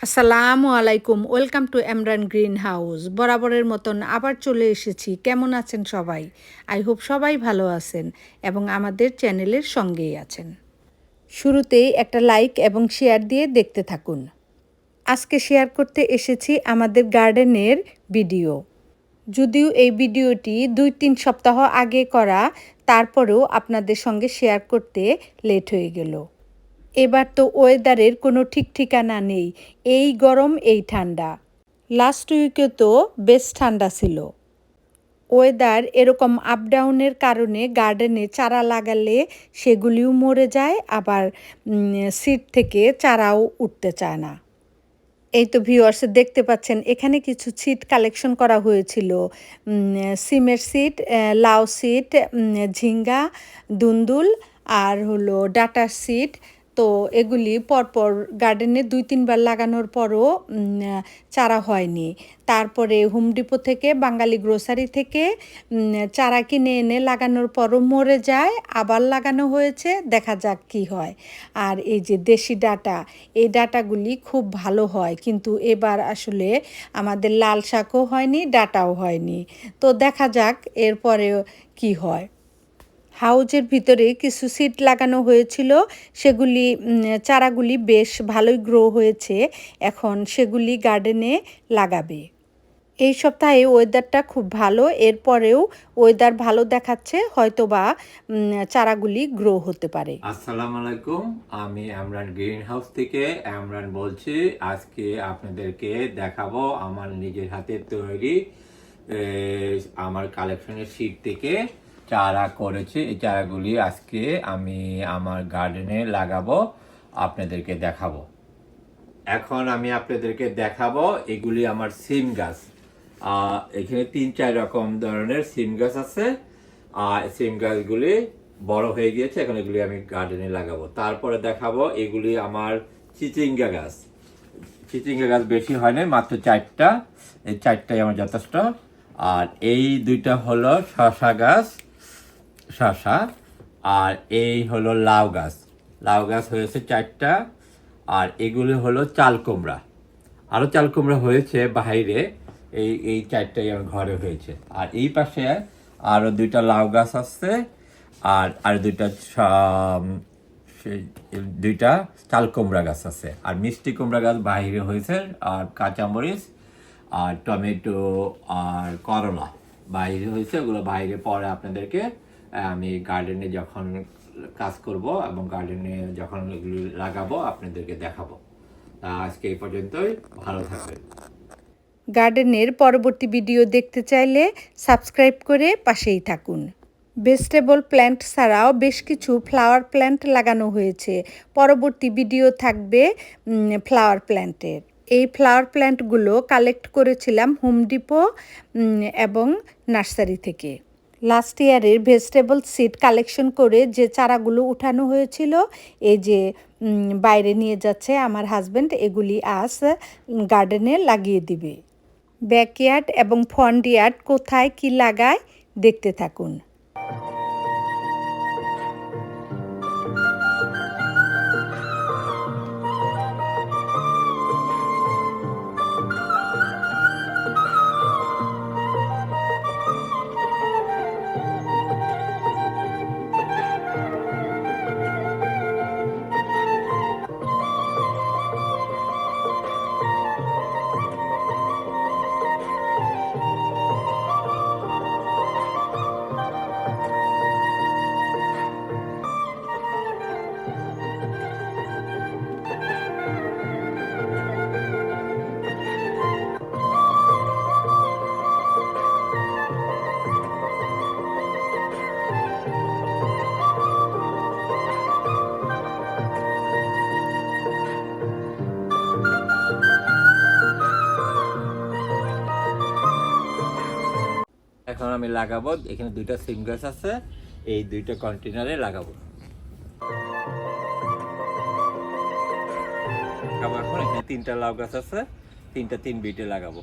আসসালামু আলাইকুম, welcome to Emran green house বরাবরের মতন আবার চলে এসেছি। কেমন আছেন সবাই? আই হোপ সবাই ভালো আছেন এবং আমাদের চ্যানেলের সঙ্গেই আছেন। শুরুতেই একটা লাইক এবং শেয়ার দিয়ে দেখতে থাকুন। আজকে শেয়ার করতে এসেছি আমাদের গার্ডেনের ভিডিও। যদিও এই ভিডিওটি দুই তিন সপ্তাহ আগে করা, তারপরেও আপনাদের সঙ্গে শেয়ার করতে লেট হয়ে গেল। এবার তো ওয়েদারের কোনো ঠিক ঠিকানা নেই। এই গরম, এই ঠান্ডা। লাস্ট উইকে তো বেশ ঠান্ডা ছিল। ওয়েদার এরকম আপ ডাউনের কারণে গার্ডেনে চারা লাগালে সেগুলিও মরে যায়, আবার সিট থেকে চারাও উঠতে চায় না। এই তো ভিউয়ার্স দেখতে পাচ্ছেন, এখানে কিছু সিট কালেকশন করা হয়েছিল। সিমের সিট লাউ সিট ঝিঙ্গা, দুন্দুল, আর হলো ডাটার সিট তো এগুলি পরপর গার্ডেনে দুই, তিনবার লাগানোর পরও চারা হয়নি। তারপরে হোম ডিপো থেকে, বাঙালি গ্রোসারি থেকে চারা কিনে এনে লাগানোর পরও মরে যায়, আবার লাগানো হয়েছে, দেখা যাক কি হয়। আর এই যে দেশি ডাটা, এই ডাটাগুলি খুব ভালো হয়, কিন্তু এবার আসলে আমাদের লাল শাকও হয়নি, ডাটাও হয়নি। তো দেখা যাক এরপরে কি হয়। হাউজের ভিতরে কিছু সিট লাগানো হয়েছিল। সেগুলি চারাগুলি বেশ ভালোই গ্রো হয়েছে। এখন সেগুলি গার্ডেনে লাগাবে। এই সপ্তাহে ওয়েদারটা খুব ভালো। এরপরেও ওয়েদার ভালো দেখাচ্ছে হয়তো বা চারাগুলি গ্রো হতে পারে। আসসালামু আলাইকুম। আমি আমরান গ্রিন হাউস থেকে। আমরান বলছি, আজকে আপনাদেরকে দেখাবো আমার নিজের হাতে তৈরি আমার কালেকশনের সিট থেকে। চারা করেছি। এই চারাগুলি আজকে আমি আমার গার্ডেনে লাগাবো, আপনাদেরকে দেখাবো। এখন আমি আপনাদেরকে দেখাবো এগুলি আমার সিম গাছ। এখানে তিন, চার রকম ধরনের সিম গাছ আছে। আর সিম গাছগুলি বড় হয়ে গিয়েছে, এখন এগুলি আমি গার্ডেনে লাগাবো। তারপরে দেখাবো এগুলি আমার চিচিঙ্গা গাছ। চিচিঙ্গা গাছ বেশি হয় না মাত্র চারটা। এই চারটাই আমার যথেষ্ট। আর এই দুইটা হলো শশা গাছ। শশা, আর এই হলো লাউ গাছ। লাউ গাছ হয়েছে চারটা, আর এগুলি হলো চাল কুমড়া। আরও চাল কুমড়া হয়েছে বাইরে, এই এই চারটাই আমার ঘরে হয়েছে। আর এই পাশে আরও দুইটা লাউ গাছ আছে, আর আর দুইটা দুইটা চাল কুমড়া গাছ আছে। আর মিষ্টি কুমড়া গাছ বাইরে হয়েছে, আর কাঁচামরিচ, আর টমেটো, আর করলা। বাইরে হয়েছে, ওগুলো বাইরে পরে আপনাদেরকে আমি গার্ডেনে যখন কাজ করব এবং গার্ডেনে যখন লাগাবো, আপনাদেরকে দেখাবো। তা আজকে এই পর্যন্তই। ভালো থাকবেন। গার্ডেনের পরবর্তী ভিডিও দেখতে চাইলে সাবস্ক্রাইব করে পাশেই থাকুন। ভেজিটেবল প্ল্যান্ট ছাড়াও বেশ কিছু ফ্লাওয়ার প্ল্যান্ট লাগানো হয়েছে। পরবর্তী ভিডিও থাকবে ফ্লাওয়ার প্ল্যান্টের এই ফ্লাওয়ার প্ল্যান্টগুলো কালেক্ট করেছিলাম হোম ডিপো এবং নার্সারি থেকে। লাস্ট ইয়ারের ভেজিটেবল সিড কালেকশন করে যে চারাগুলো উঠানো হয়েছিল, এই যে বাইরে নিয়ে যাচ্ছে আমার হাজব্যান্ড এগুলি আজ গার্ডেনে লাগিয়ে দিবে। ব্যাকয়ার্ড এবং ফ্রন্ট ইয়ার্ড কোথায় কি লাগায় দেখতে থাকুন। আমি লাগাবো, এখানে দুইটা সিম গাছ আছে, এই দুইটা কন্টেনারে লাগাবো। এখন এখানে তিনটা লাউ গাছ আছে, তিনটা তিন বিটে লাগাবো।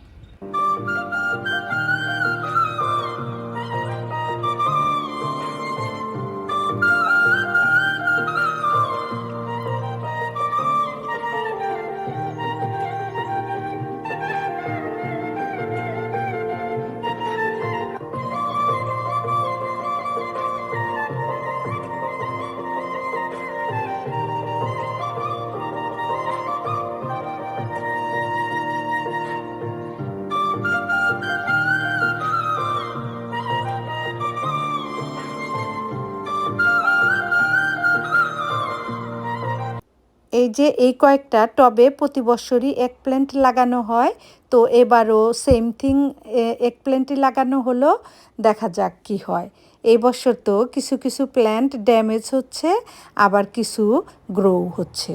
এই যে এই কয়েকটা টবে প্রতি বছরই এক প্ল্যান্ট লাগানো হয়, তো এবারও সেম থিং এক প্ল্যান্টই লাগানো হলো, দেখা যাক কি হয়। এই বছর তো কিছু কিছু প্ল্যান্ট ড্যামেজ হচ্ছে, আবার কিছু গ্রো হচ্ছে।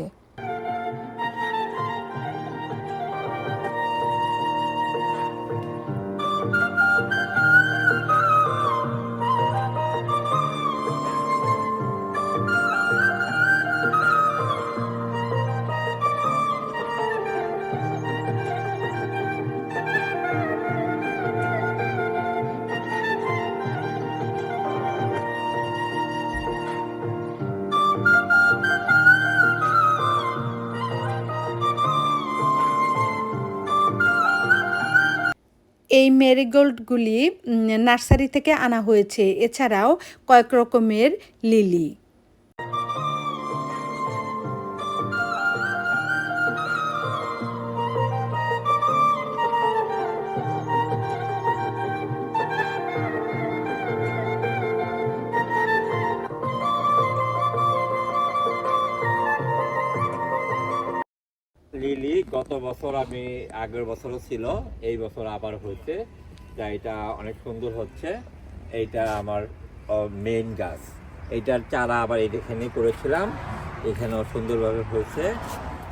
এই ম্যারিগোল্ডগুলি নার্সারি থেকে আনা হয়েছে। এছাড়াও কয়েক রকমের লিলি। গত বছর আমি, আগের বছরও ছিল, এই বছর আবার হয়েছে, যা এটা অনেক সুন্দর হচ্ছে। এইটা আমার মেইন গাছ। এইটার চারা আবার এখানে করেছিলাম, এখানেও সুন্দরভাবে হয়েছে।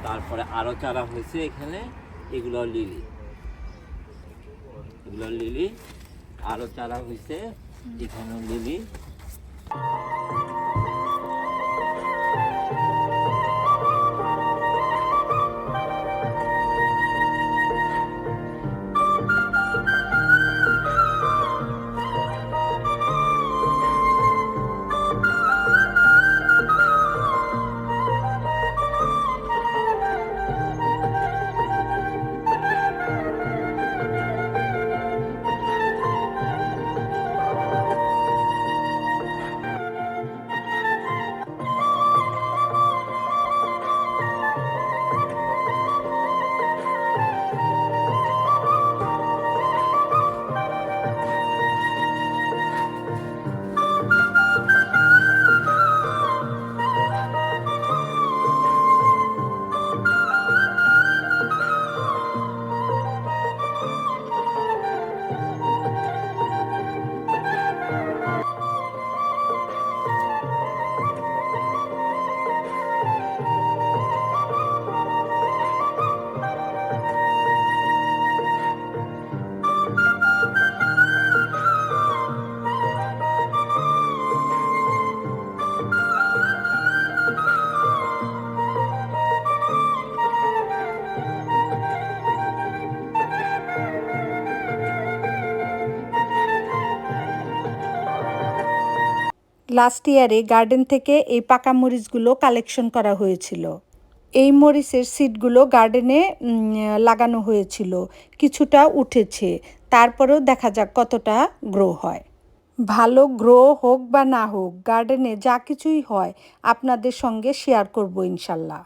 তারপরে আরও চারা হয়েছে এখানে, এগুলো লিলি। এগুলো লিলি আরও চারা হয়েছে, এখানেও লিলি। লাস্ট ইয়ারে গার্ডেন থেকে এই পাকা মরিচগুলো কালেকশন করা হয়েছিল। এই মরিচের সিডগুলো গার্ডেনে লাগানো হয়েছিল। কিছুটা উঠেছে। তারপরেও দেখা যাক কতটা গ্রো হয়। ভালো গ্রো হোক বা না হোক গার্ডেনে যা কিছুই হয়, আপনাদের সঙ্গে শেয়ার করব ইনশাল্লাহ।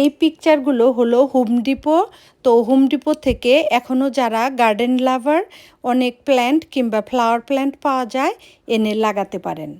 এই পিকচারগুলো হলো হোম ডিপো তো হোম ডিপো থেকে এখনও যারা গার্ডেন লাভার অনেক প্ল্যান্ট কিংবা ফ্লাওয়ার প্ল্যান্ট পাওয়া যায়, এনে লাগাতে পারেন।